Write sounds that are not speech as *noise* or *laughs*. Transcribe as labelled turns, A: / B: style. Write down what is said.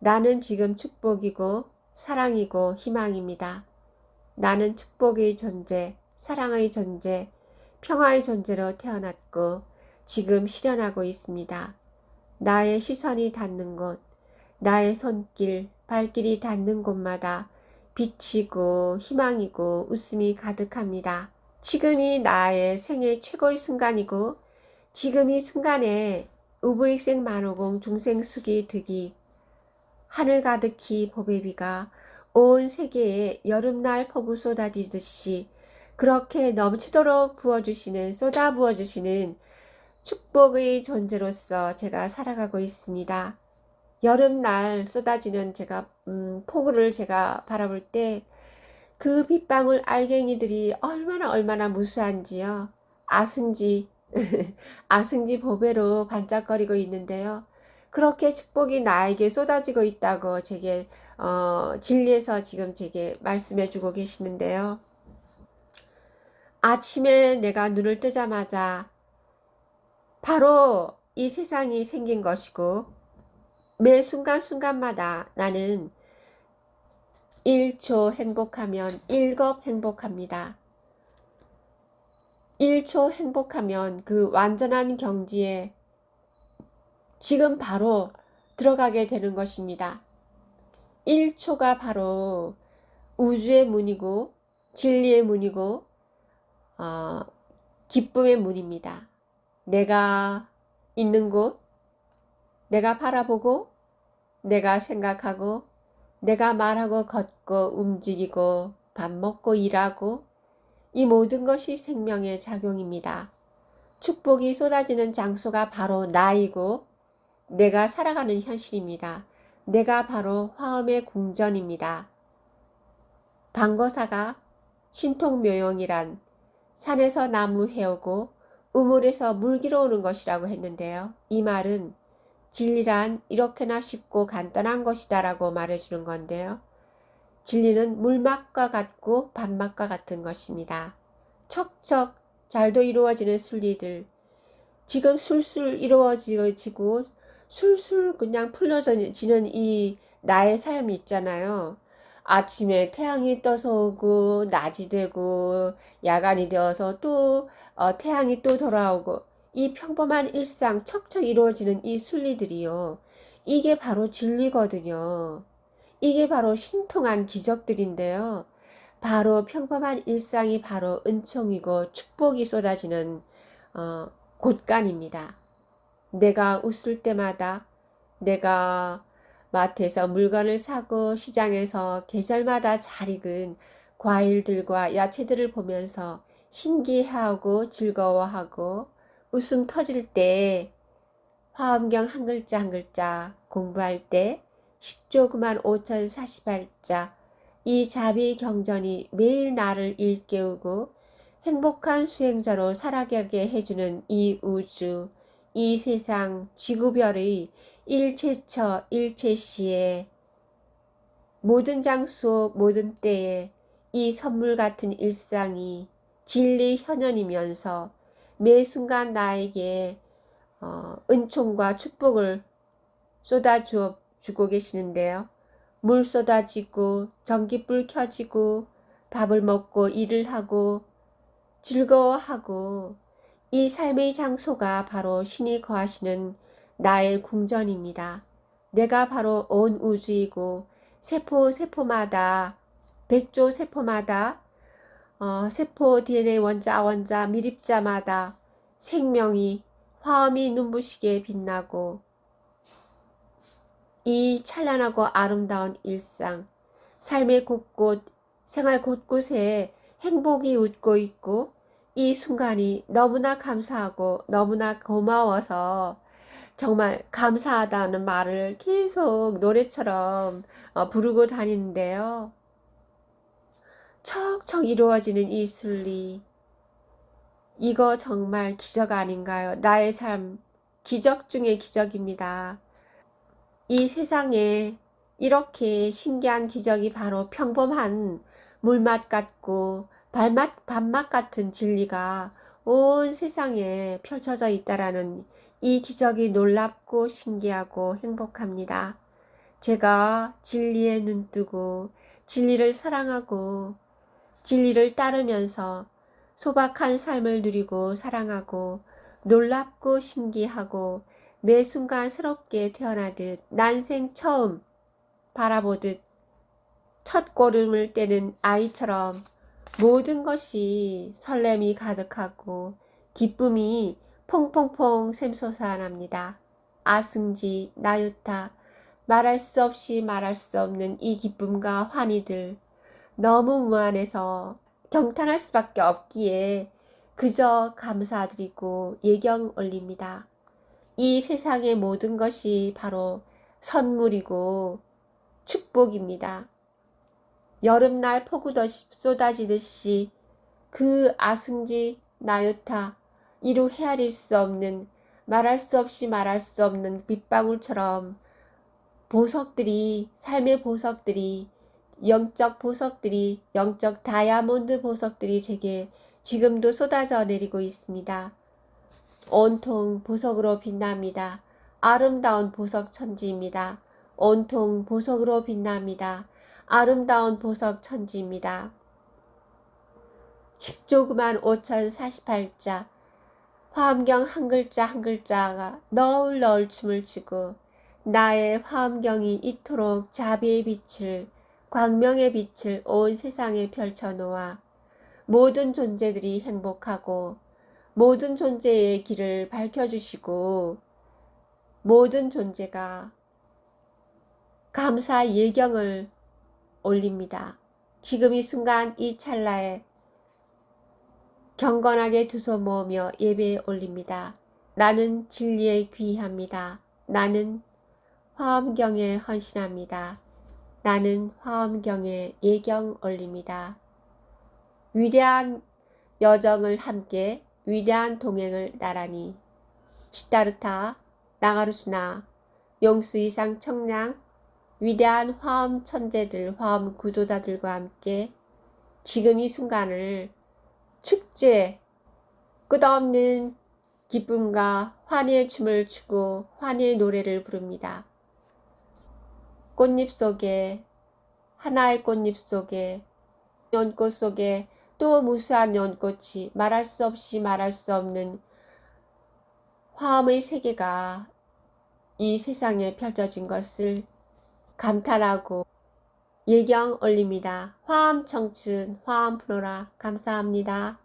A: 나는 지금 축복이고 사랑이고 희망입니다. 나는 축복의 존재, 사랑의 존재, 평화의 존재로 태어났고 지금 실현하고 있습니다. 나의 시선이 닿는 곳, 나의 손길, 발길이 닿는 곳마다 빛이고 희망이고 웃음이 가득합니다. 지금이 나의 생애 최고의 순간이고 지금 이 순간에 우부익생 만호공 중생수기 득이 하늘 가득히 봄의 비가 온 세계에 여름날 폭우 쏟아지듯이 그렇게 넘치도록 부어주시는 쏟아 부어주시는 축복의 존재로서 제가 살아가고 있습니다. 여름날 쏟아지는 제가 음, 폭우를 제가 바라볼 때 그 빗방울 알갱이들이 얼마나 얼마나 무수한지요. 아승지 *laughs* 아승지 보배로 반짝거리고 있는데요. 그렇게 축복이 나에게 쏟아지고 있다고 제게 어, 진리에서 지금 제게 말씀해 주고 계시는데요. 아침에 내가 눈을 뜨자마자 바로 이 세상이 생긴 것이고 매 순간순간마다 나는 1초 행복하면 1급 행복합니다. 1초 행복하면 그 완전한 경지에 지금 바로 들어가게 되는 것입니다. 1초가 바로 우주의 문이고 진리의 문이고 어, 기쁨의 문입니다. 내가 있는 곳, 내가 바라보고, 내가 생각하고, 내가 말하고 걷고 움직이고 밥 먹고 일하고 이 모든 것이 생명의 작용입니다. 축복이 쏟아지는 장소가 바로 나이고 내가 살아가는 현실입니다. 내가 바로 화엄의 궁전입니다. 방거사가 신통묘용이란 산에서 나무 해오고 우물에서 물 길어오는 것이라고 했는데요. 이 말은 진리란 이렇게나 쉽고 간단한 것이다 라고 말해주는 건데요. 진리는 물맛과 같고 밥맛과 같은 것입니다. 척척 잘도 이루어지는 순리들, 지금 술술 이루어지고 술술 그냥 풀려지는 이 나의 삶이 있잖아요. 아침에 태양이 떠서 오고 낮이 되고 야간이 되어서 또 어, 태양이 또 돌아오고 이 평범한 일상 척척 이루어지는 이 순리들이요. 이게 바로 진리거든요. 이게 바로 신통한 기적들인데요. 바로 평범한 일상이 바로 은총이고 축복이 쏟아지는 어, 곳간입니다. 내가 웃을 때마다 내가 마트에서 물건을 사고 시장에서 계절마다 잘 익은 과일들과 야채들을 보면서 신기해하고 즐거워하고 웃음 터질 때 화엄경 한 글자 한 글자 공부할 때 10조 9만 5천 48자 이 자비 경전이 매일 나를 일깨우고 행복한 수행자로 살아가게 해주는 이 우주, 이 세상, 지구별의 일체처, 일체시에 모든 장소, 모든 때에 이 선물 같은 일상이 진리 현현이면서 매 순간 나에게 어, 은총과 축복을 쏟아주어 주고 계시는데요. 물 쏟아지고 전기불 켜지고 밥을 먹고 일을 하고 즐거워하고 이 삶의 장소가 바로 신이 거하시는 나의 궁전입니다. 내가 바로 온 우주이고 세포 세포마다 백조 세포마다 어, 세포 DNA 원자 원자 미립자마다 생명이 화음이 눈부시게 빛나고 이 찬란하고 아름다운 일상, 삶의 곳곳, 생활 곳곳에 행복이 웃고 있고 이 순간이 너무나 감사하고 너무나 고마워서 정말 감사하다는 말을 계속 노래처럼 어, 부르고 다니는데요. 척척 이루어지는 이 순리. 이거 정말 기적 아닌가요? 나의 삶, 기적 중의 기적입니다. 이 세상에 이렇게 신기한 기적이 바로 평범한 물맛 같고 발맛, 밥맛 같은 진리가 온 세상에 펼쳐져 있다라는 이 기적이 놀랍고 신기하고 행복합니다. 제가 진리에 눈뜨고 진리를 사랑하고 진리를 따르면서 소박한 삶을 누리고 사랑하고 놀랍고 신기하고 매 순간 새롭게 태어나듯 난생 처음 바라보듯 첫 걸음을 떼는 아이처럼 모든 것이 설렘이 가득하고 기쁨이 퐁퐁퐁 샘솟아납니다. 아승지, 나유타, 말할 수 없이 말할 수 없는 이 기쁨과 환희들 너무 무한해서 경탄할 수밖에 없기에 그저 감사드리고 예경 올립니다. 이 세상의 모든 것이 바로 선물이고 축복입니다. 여름날 폭우 쏟아지듯이 그 아승지 나유타 이루 헤아릴 수 없는 말할 수 없이 말할 수 없는 빗방울처럼 보석들이 삶의 보석들이 영적 보석들이 영적 다이아몬드 보석들이 제게 지금도 쏟아져 내리고 있습니다. 온통 보석으로 빛납니다. 아름다운 보석 천지입니다. 온통 보석으로 빛납니다. 아름다운 보석 천지입니다. 10조그만 5048자 화엄경 한 글자 한 글자가 너울 너울 춤을 추고 나의 화엄경이 이토록 자비의 빛을 광명의 빛을 온 세상에 펼쳐놓아 모든 존재들이 행복하고 모든 존재의 길을 밝혀주시고 모든 존재가 감사 예경을 올립니다. 지금 이 순간 이 찰나에 경건하게 두 손 모으며 예배 올립니다. 나는 진리에 귀합니다. 나는 화엄경에 헌신합니다. 나는 화엄경에 예경 올립니다. 위대한 여정을 함께 위대한 동행을 나란히 시타르타 나가루스나 용수 이상 청량 위대한 화엄 천재들 화엄 구조자들과 함께 지금 이 순간을 축제 끝없는 기쁨과 환희의 춤을 추고 환희의 노래를 부릅니다. 꽃잎 속에 하나의 꽃잎 속에 연꽃 속에 또 무수한 연꽃이 말할 수 없이 말할 수 없는 화음의 세계가 이 세상에 펼쳐진 것을 감탄하고 예경 올립니다. 화음 청춘, 화음 프로라 감사합니다.